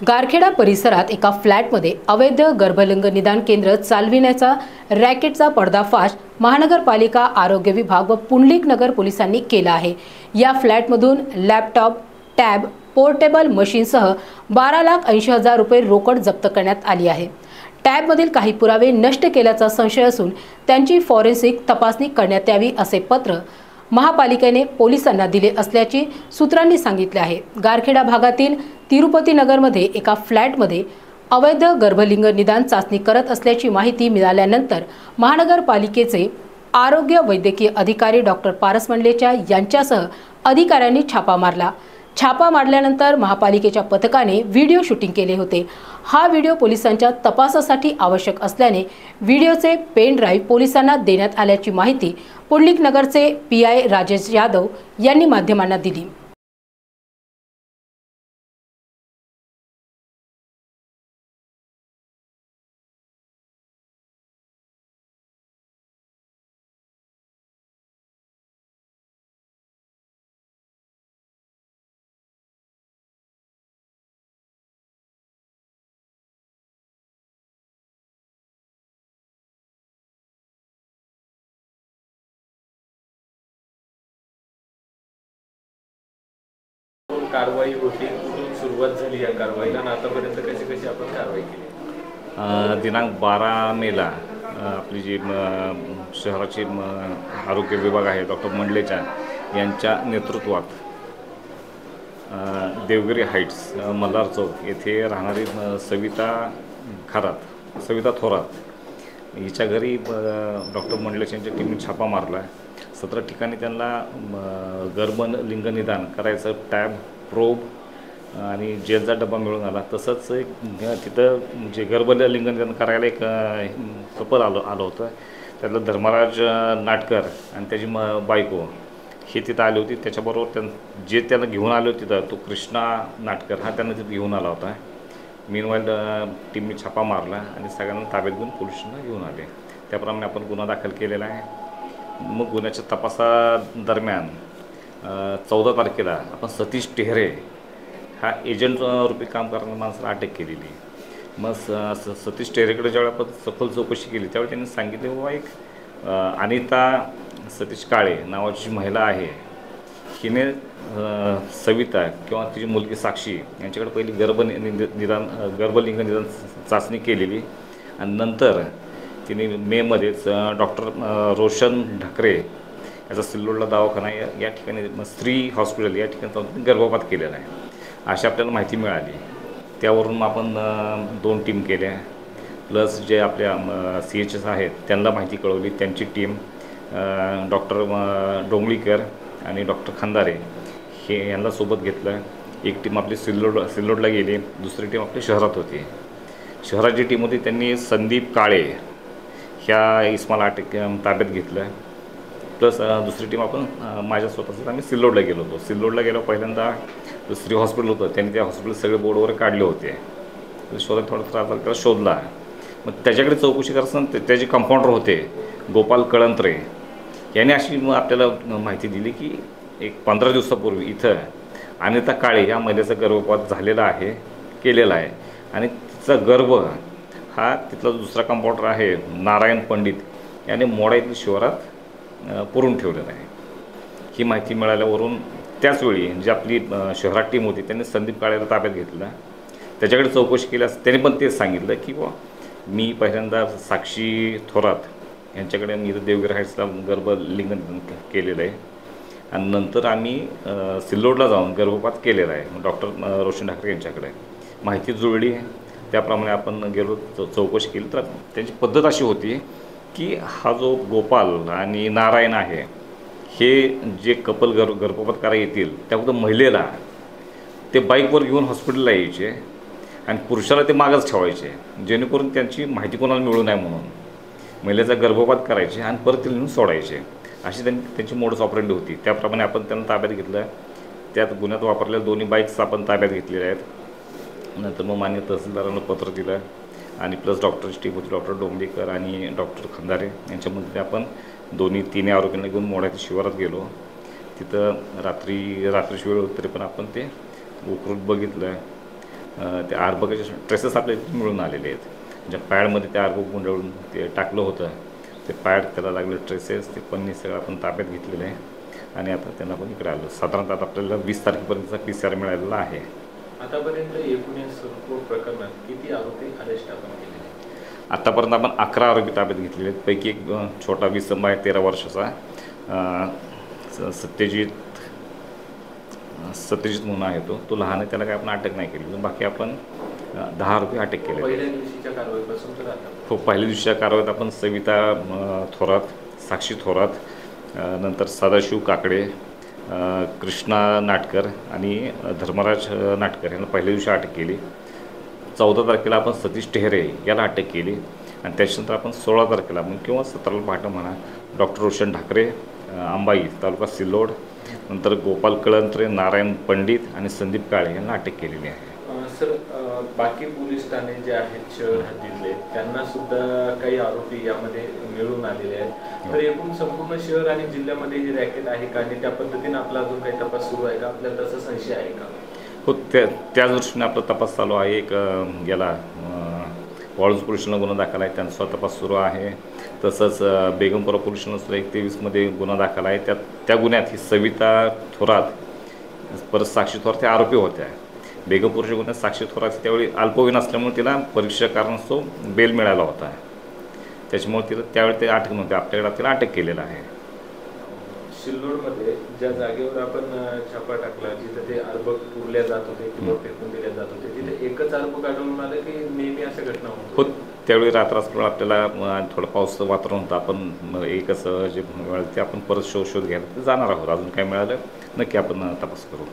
गारखेडा परिसरात एका फ्लॅटमध्ये अवैध गर्भलिंग निदान केंद्र चालविण्याचा रॅकेटचा पडदाफाश महानगरपालिका आरोग्य विभाग व पुंडलिक नगर पोलिसांनी केला आहे. या फ्लॅटमधून लॅपटॉप टॅब पोर्टेबल मशीनसह बारा लाख ऐंशी हजार रुपये रोकड जप्त करण्यात आली आहे. टॅबमधील काही पुरावे नष्ट केल्याचा संशय असून त्यांची फॉरेन्सिक तपासणी करण्यात यावी असे पत्र महापालिकेने पोलिसांना दिले असल्याचे सूत्रांनी सांगितले आहे. गारखेडा भागातील तिरुपती नगरमध्ये एका फ्लॅटमध्ये अवैध गर्भलिंग निदान चाचणी करत असल्याची माहिती मिळाल्यानंतर महानगरपालिकेचे आरोग्य वैद्यकीय अधिकारी डॉक्टर पारस मंडलेच्या यांच्यासह अधिकाऱ्यांनी छापा मारला. छापा मारल्यानंतर महापालिकेच्या पथकाने व्हिडिओ शूटिंग केले होते. हा व्हिडिओ पोलिसांच्या तपासासाठी आवश्यक असल्याने व्हिडिओचे पेन ड्राईव्ह पोलिसांना देण्यात आल्याची माहिती पुंडलिक नगरचे पी आय राजेश यादव यांनी माध्यमांना दिली. कारवाई होती कुठून सुरुवात झाली या कारवाईला. आणि आतापर्यंत कशी कशी आपण कारवाई केली? दिनांक बारा मेला आपली जी म, शहराची म, आरोग्य विभाग आहे डॉक्टर मंडलेचा यांच्या नेतृत्वात देवगिरी हाईट्स मल्हार चौक येथे राहणारी सविता खरात सविता थोरात हिच्या घरी डॉक्टर मंडलेश यांच्या टीमने छापा मारला सतरा ठिकाणी त्यांना म, गर्भ लिंग निदान करायचं टॅब प्रोब आणि जेलचा डबा मिळून आला. तसंच एक तिथं जे गर्भ लिंग करायला एक कपल आलं आलं होतं. त्यातलं धर्मराज नाटकर आणि त्याची म बायको हे तिथं आली होती. त्याच्याबरोबर त्यां जे त्याला घेऊन आले होते तिथं तो कृष्णा नाटकर हा त्यांना तिथं घेऊन आला होता. मीनवाईल टीमने छापा मारला आणि सगळ्यांना ताब्यात घेऊन पोलिसांना घेऊन आले. त्याप्रमाणे आपण गुन्हा दाखल केलेला आहे. मग गुन्ह्याच्या तपासादरम्यान चौदा तारखेला आपण सतीश टेहरे हा एजंट रूपी काम करणाऱ्या माणसाला अटक केलेली मग स स- सतीश टेहरेकडे ज्यावेळी आपण सखोल चौकशी केली त्यावेळी त्यांनी सांगितले बाबा एक अनिता सतीश काळे नावाची महिला आहे हिने सविता किंवा तिची मुलगी साक्षी यांच्याकडे पहिली गर्भ नि- नि- निदान गर्भलिंग निदान चाचणी केलेली आणि नंतर तिने मेमध्येच डॉक्टर रोशन ढकरे याचा सिल्लोडला दवाखाना या या ठिकाणी मग स्त्री हॉस्पिटल या ठिकाणी गर्भपात केलेला आहे. अशी आपल्याला माहिती मिळाली. त्यावरून आपण दोन टीम केल्या. प्लस जे आपल्या सी एच एस आहेत त्यांना माहिती कळवली. त्यांची टीम डॉक्टर डोंगळीकर आणि डॉक्टर खंदारे हे यांना सोबत घेतलं. एक टीम आपली सिल्लोड सिल्लोडला गेली. दुसरी टीम आपली शहरात होती. शहराची टीम होती त्यांनी संदीप काळे ह्या इस्माला अटक ताब्यात घेतलं. प्लस दुसरी टीम आपण माझ्या स्वतःच आम्ही सिल्लोडला गेलो होतो. सिल्लोडला गेलो पहिल्यांदा दुसरी हॉस्पिटल होतं त्यांनी त्या हॉस्पिटल सगळे बोर्ड वगैरे काढले होते. म्हणजे शोधात थोडा त्रास झाला त्याला शोधला. मग त्याच्याकडे चौकशी करताना त्याचे कंपाऊंडर होते गोपाल कळंत्रे. याने अशी मग आपल्याला माहिती दिली की एक पंधरा दिवसापूर्वी इथं अनिता काळे या महिलेचा गर्भपात झालेला आहे केलेला आहे. आणि तिचा गर्भ हा तिथला दुसरा कंपाऊंडर आहे नारायण पंडित. याने मोडा येथील शिवारात पुरून ठेवलेलं आहे. ही माहिती मिळाल्यावरून त्याचवेळी जी आपली शहरात टीम होती त्यांनी संदीप काळेला ताब्यात घेतला. त्याच्याकडे चौकशी केल्यास त्याने पण तेच सांगितलं की बुवा मी पहिल्यांदा साक्षी थोरात यांच्याकडे मी इथं देवगिरी हाईट्सला गर्भ केलेलं आहे. आणि नंतर आम्ही सिल्लोडला जाऊन गर्भपात केलेला आहे. डॉक्टर रोशन ठाकरे यांच्याकडे. माहिती जुळली त्याप्रमाणे आपण गेलो चौकशी केली. तर त्यांची पद्धत अशी होती की हा जो गोपाल आणि नारायण आहे हे जे कपल गर गर्भपात करायला येतील त्या फक्त महिलेला ते बाईकवर घेऊन हॉस्पिटलला यायचे आणि पुरुषाला ते मागच ठेवायचे जेणेकरून त्यांची माहिती कोणाला मिळू नये म्हणून. महिलेचा गर्भपात करायचे आणि परत ते नेऊन सोडायचे. अशी त्यांनी त्यांची मोडस ऑपरेंडी होती. त्याप्रमाणे आपण त्यांना ताब्यात घेतलं. त्यात गुन्ह्यात वापरलेल्या दोन्ही बाईक्स आपण ताब्यात घेतलेल्या आहेत. नंतर मग मान्य तहसीलदारांना पत्र दिलं. आणि प्लस डॉक्टरची टीम होती डॉक्टर डोंबेकर आणि डॉक्टर खंदारे यांच्या मदतीने आपण दोन्ही तिन्ही आरोग्यांना घेऊन मोड्याच्या शिवारात गेलो. तिथं रात्री रात्रीची वेळ होती तरी पण आपण ते उकरून बघितलं. ते आरबगाचे ट्रेसेस आपल्याला मिळून आलेले आहेत. ज्या पॅडमध्ये ते आरबग गुंडळून ते टाकलं होतं. ते पॅड त्याला लागले ट्रेसेस ते पन्नी सगळं आपण ताब्यात घेतलेलं आहे. आणि आता त्यांना पण इकडे आलो. साधारणतः आता आपल्याला वीस तारखेपर्यंतचा पी सी आर मिळालेला आहे. आतापर्यंत एकूण प्रकरणात किती आरोपी अरेस्ट आपण केले आत्तापर्यंत आपण अकरा आरोपी ताब्यात घेतलेले आहेत. पैकी एक छोटा विसंब आहे तेरा वर्षाचा सत्यजित सत्यजित म्हणून आहे तो. तो लहान आहे त्याला काय आपण अटक नाही केली. बाकी आपण दहा आरोपी अटक केले हो पहिल्या दिवशीच्या कारवाईत आपण सविता थोरात साक्षी थोरात नंतर सदाशिव काकडे कृष्णा नाटकर आणि धर्मराज नाटकर यांना पहिल्या दिवशी अटक केली. चौदा तारखेला आपण सतीश टेहरे याला अटक केली आणि त्याच्यानंतर आपण सोळा तारखेला मग किंवा सतराला पहाटं म्हणा डॉक्टर रोशन ठाकरे अंबाई तालुका सिल्लोड नंतर गोपाल कळंत्रे नारायण पंडित आणि संदीप काळे यांना अटक केलेली आहे. बाकी पोलीस ठाणे जे आहेत शहर हद्दीतले त्यांना सुद्धा काही आरोपी यामध्ये मिळून आलेले आहेत. तर एकूण संपूर्ण शहर आणि जिल्ह्यामध्ये हे रॅकेट आहे का? आणि त्या पद्धतीने आपला अजून काही तपास सुरू आहे का? आपल्याला तसा संशय आहे का? हो त्या त्याच दृष्टीने आपला तपास चालू आहे. एक याला वाळूज पोलिसांना गुन्हा दाखल आहे. त्यांचा तपास सुरू आहे. तसंच बेगमपुरा पोलिसांना सुद्धा एक तेवीसमध्ये गुन्हा दाखल आहे. त्यात त्या गुन्ह्यात ही सविता थोरात परत साक्षी थोरात त्या आरोपी होत्या. बेगमपूरच्या गुन्ह्यात साक्षी थोरात त्यावेळी अल्पवयीन असल्यामुळे तिला परीक्षा कारणास्तव बेल मिळाला होता. त्याच्यामुळे तिला त्यावेळी ते अटक नव्हते. आपल्याकडे तिला अटक केलेलं आहे. सिल्लोडमध्ये ज्या जागेवर आपण छापा टाकला जिथे ते अर्भक पुरल्या जात होते किंवा फेकून दिल्या जात होते तिथे एकच अर्भक आढळून आलं की नेहमी अशा घटना होत हो त्यावेळी रात्रासकडं आपल्याला अ, थोडं पावसाचं वातावरण होतं. आपण एकच जे मिळालं ते आपण परत शोध शोध घ्यायला जाणार आहोत. अजून काय मिळालं? नक्की आपण तपास करू.